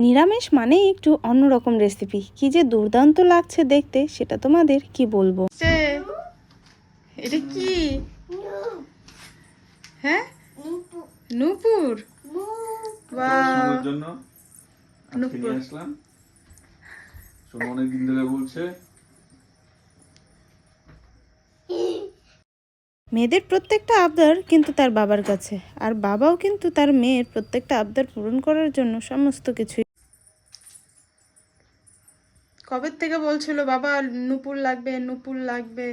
নিরামিষ মানেই একটু অন্যরকম রেসিপি কি যে দুর্দান্ত লাগছে দেখতে সেটা তোমাদের কি বলব? এটা কি? হ্যাঁ? নূপুর। অনেকদিন ধরে বলছে। মেয়েদের প্রত্যেকটা আবদার কিন্তু তার বাবার কাছে আর বাবাও কিন্তু তার মেয়ের প্রত্যেকটা আবদার পূরণ করার জন্য সমস্ত কিছুই কবে থেকে বলছিল বাবা নুপুর লাগবে নুপুর লাগবে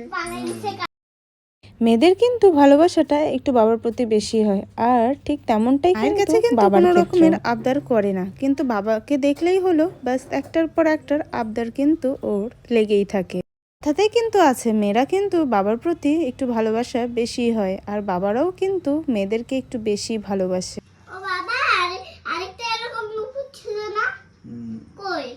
মেয়েদের কিন্তু ভালোবাসাটা একটু বাবার প্রতি বেশি হয় আর ঠিক তেমনটাই কাছে কিন্তু কোনো রকমের আবদার করে না কিন্তু বাবাকে দেখলেই হলো ব্যাস একটার পর একটার আবদার কিন্তু ওর লেগেই থাকে। তাতে কিন্তু আছে মেয়েরা কিন্তু বাবার প্রতি একটু ভালোবাসা বেশি হয় আর বাবারাও কিন্তু মেয়েদেরকে একটু বেশি ভালোবাসে। ও বাবা আরেকটা এরকম ছিল না? কই?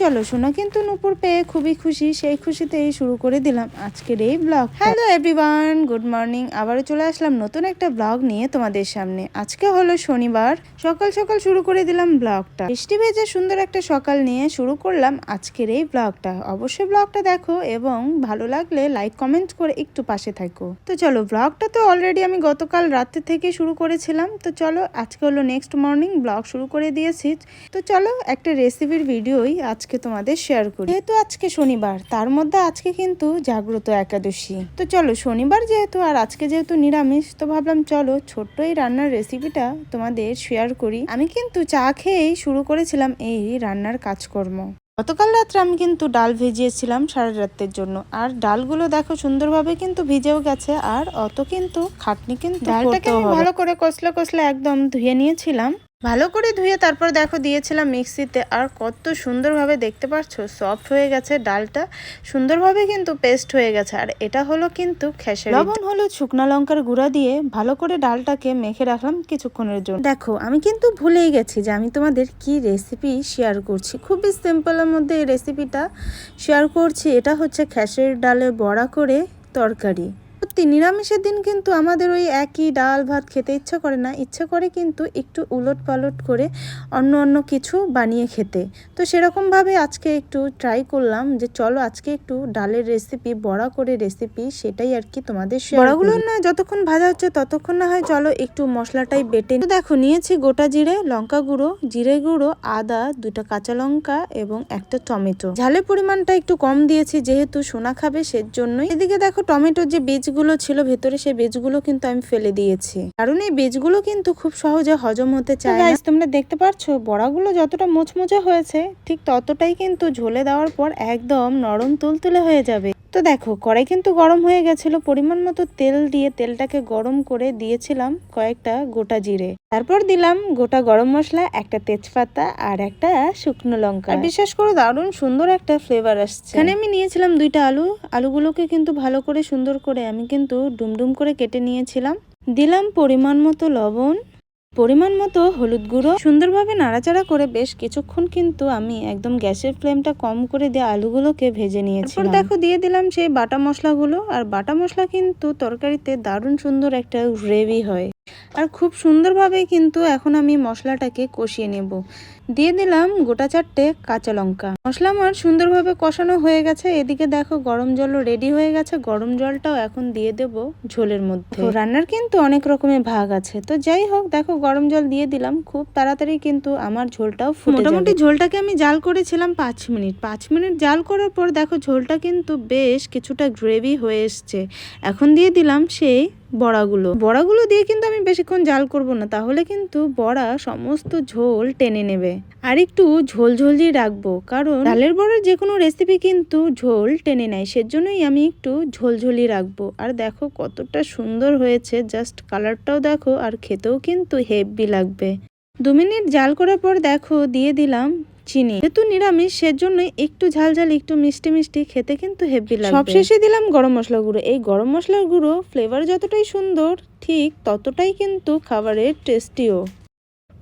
চলো, সোনা কিন্তু নূপুর পেয়ে খুবই খুশি। সেই খুশিতেই শুরু করে দিলাম আজকের এই blog hello everyone good morning আবারও চলে আসলাম নতুন একটা ব্লগ নিয়ে তোমাদের সামনে। আজকে হলো শনিবার। সকাল সকাল শুরু করে দিলাম ব্লগটা বৃষ্টি ভেজে সুন্দর একটা সকাল নিয়ে শুরু করলাম আজকের এই ব্লগটা অবশ্যই ব্লগটা দেখো এবং ভালো লাগলে লাইক কমেন্ট করে একটু পাশে থাকো। তো চলো ব্লগটা তো অলরেডি আমি গতকাল রাতে থেকে শুরু করেছিলাম। তো চলো, আজকে হলো নেক্সট মর্নিং ব্লগ শুরু করে দিয়েছি। তো চলো, একটা রেসিপির ভিডিওই আজকে তোমাদের শেয়ার করি। যেহেতু আজকে শনিবার তার মধ্যে আজকে কিন্তু জাগ্রত একাদশী। তো চলো শনিবার যেহেতু আর আজকে যেহেতু নিরামিষ তো ভাবলাম চলো ছোট্ট এই রান্নার রেসিপিটা তোমাদের শেয়ার করি। আমি কিন্তু চা খেয়েই শুরু করেছিলাম এই রান্নার কাজকর্ম। গতকাল রাত্রে আমি কিন্তু ডাল ভিজিয়েছিলাম সারা রাতের জন্য। আর ডালগুলো দেখো সুন্দরভাবে কিন্তু ভিজেও গেছে আর অত কিন্তু খাটনি কিন্তু ডালটাকে ভালো করে কষলে কষলে একদম ধুয়ে নিয়েছিলাম। ভালো করে ধুয়ে তারপর দেখো দিয়েছিলাম মিক্সিতে। আর কত সুন্দরভাবে দেখতে পাচ্ছ সফট হয়ে গেছে ডালটা। সুন্দরভাবে কিন্তু পেস্ট হয়ে গেছে। আর এটা হলো কিন্তু খেসারি লবণ হলো শুকনা লঙ্কার গুঁড়া দিয়ে ভালো করে ডালটাকে মেখে রাখলাম কিছুক্ষণের জন্য। দেখো আমি কিন্তু ভুলেই গেছি যে আমি তোমাদের কি রেসিপি শেয়ার করছি। খুবই সিম্পলের মধ্যে এই রেসিপিটা শেয়ার করছি। এটা হচ্ছে খেসারির ডালে বড়া করে তরকারি। সত্যি, নিরামিষের দিন কিন্তু আমাদের ওই একই ডাল ভাত খেতে ইচ্ছে করে না। ইচ্ছে করে কিন্তু একটু উলট পালট করে অন্য অন্য কিছু বানিয়ে খেতে। তো সেরকমভাবে আজকে একটু ট্রাই করলাম যে চলো আজকে একটু ডালের রেসিপি বড়া করে রেসিপি সেটাই আর কি তোমাদের বড়াগুলো না যতক্ষণ ভাজা হচ্ছে ততক্ষণ না হয় চলো একটু মশলাটাই বেটে দেখো, নিয়েছি গোটা জিরে, লঙ্কা গুঁড়ো, জিরে গুঁড়ো, আদা দুটা কাঁচা লঙ্কা এবং একটা টমেটো। ঝালের পরিমাণটা একটু কম দিয়েছি, যেহেতু সোনা খাবে সেজন্যই। এদিকে দেখো টমেটোর যে বীজগুলো ছিল, ভেতরে সেই বীজগুলো কিন্তু আমি ফেলে দিয়েছি। কারণ এই বীজগুলো কিন্তু খুব সহজে হজম হতে চায় তোমরা দেখতে পাচ্ছ বড়াগুলো যতটা মোচমোচা হয়েছে, ঠিক ততটাই কিন্তু ঝোলে দেওয়ার পর একদম নরম তুলতুলে হয়ে যাবে। তো দেখো কড়াই কিন্তু গরম হয়ে গেছিল পরিমাণ মতো তেল দিয়ে তেলটাকে গরম করে দিয়েছিলাম কয়েকটা গোটা জিরে। তারপর দিলাম গোটা গরম মশলা একটা তেজপাতা আর একটা শুকনো লঙ্কা। বিশেষ করে দারুণ সুন্দর একটা ফ্লেভার আসছে। এখানে আমি নিয়েছিলাম দুইটা আলু। আলুগুলোকে কিন্তু ভালো করে সুন্দর করে আমি কিন্তু ডুমডুম করে কেটে নিয়েছিলাম। দিলাম পরিমাণ মতো লবণ পরিমাণ মতো হলুদ গুঁড়ো। সুন্দরভাবে নাড়াচাড়া করে বেশ কিছুক্ষণ কিন্তু আমি একদম গ্যাসের ফ্লেমটা কম করে দিয়ে আলুগুলোকে ভেজে নিয়েছি দেখো, দিয়ে দিলাম সেই বাটা মশলাগুলো। আর বাটা মশলা কিন্তু তরকারিতে দারুণ সুন্দর একটা গ্রেভি হয়। আর খুব সুন্দরভাবে কিন্তু এখন আমি মশলাটাকে কষিয়ে নেব। দিয়ে দিলাম গোটা চারটে কাঁচা লঙ্কা। মশলা আমার সুন্দরভাবে কষানো হয়ে গেছে। এদিকে দেখো গরম জলও রেডি হয়ে গেছে। গরম জলটাও এখন দিয়ে দেব ঝোলের মধ্যে। রান্নার কিন্তু অনেক রকমের ভাগ আছে। তো যাই হোক, দেখো গরম জল দিয়ে দিলাম। খুব তাড়াতাড়ি কিন্তু আমার ঝোলটাও মোটামুটি ঝোলটাকে আমি জাল করেছিলাম পাঁচ মিনিট। পাঁচ মিনিট জাল করার পর দেখো ঝোলটা কিন্তু বেশ কিছুটা গ্রেভি হয়ে এসছে। এখন দিয়ে দিলাম সেই বড়াগুলো। বড়াগুলো দিয়ে কিন্তু আমি বেশিক্ষণ জাল করব না, তাহলে কিন্তু বড়া সমস্ত ঝোল টেনে নেবে। আর একটু ঝোল ঝোল দিয়ে রাখব, কারণ ডালের বড়ার যে কোনো রেসিপি কিন্তু ঝোল টেনে নেয়, সেজন্যই আমি একটু ঝোল ঝোলই রাখব। আর দেখো কতটা সুন্দর হয়েছে জাস্ট কালারটাও দেখো, আর খেতেও কিন্তু হেভি লাগবে। দু মিনিট জাল করার পর দেখো, দিয়ে দিলাম চিনি। যেহেতু নিরামিষ সেজন্য একটু ঝাল ঝাল একটু মিষ্টি মিষ্টি খেতে কিন্তু হেভি লাগবে। সবশেষে দিলাম গরম মশলা গুঁড়ো। এই গরম মশলার গুঁড়ো ফ্লেভার যতটাই সুন্দর, ঠিক ততটাই কিন্তু খাবারের টেস্টিও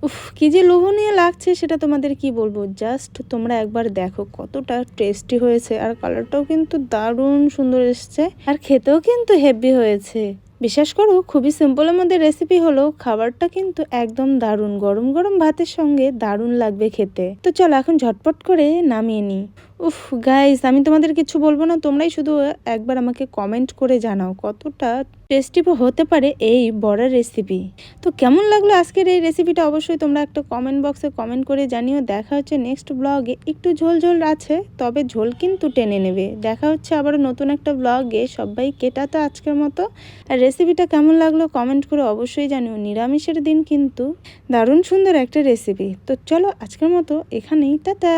উফ, কি যে লোভনীয় লাগছে, সেটা তোমাদের কি বলব? জাস্ট তোমরা একবার দেখো কতটা টেস্টি হয়েছে, আর কালারটাও কিন্তু দারুণ সুন্দর এসছে, আর খেতেও কিন্তু হেভি হয়েছে। বিশ্বাস করো, খুবই সিম্পলের মধ্যে রেসিপি হলো, খাবারটা কিন্তু একদম দারুণ। গরম গরম ভাতের সঙ্গে দারুণ লাগবে খেতে। তো চলো এখন ঝটপট করে নামিয়ে নিই। উফ গাইস আমি তোমাদের কিছু বলব না, তোমরাই শুধু একবার আমাকে কমেন্ট করে জানাও কতটা টেস্টি হতে পারে এই বড়ার রেসিপি তো কেমন লাগল আজকের এই রেসিপিটা অবশ্যই তোমরা একটা কমেন্ট বক্সে কমেন্ট করে জানিও। দেখা হচ্ছে নেক্সট ব্লগে একটু ঝোল ঝোল আছে, তবে ঝোল কিন্তু টেনে নেবে। দেখা হচ্ছে আবার নতুন একটা ব্লগে সবাই কেটা তো আজকের মতো। আর রেসিপিটা কেমন লাগল কমেন্ট করে অবশ্যই জানিও। নিরামিষের দিন কিন্তু দারুণ সুন্দর একটা রেসিপি তো চলো আজকের মতো এখানেই। টাটা!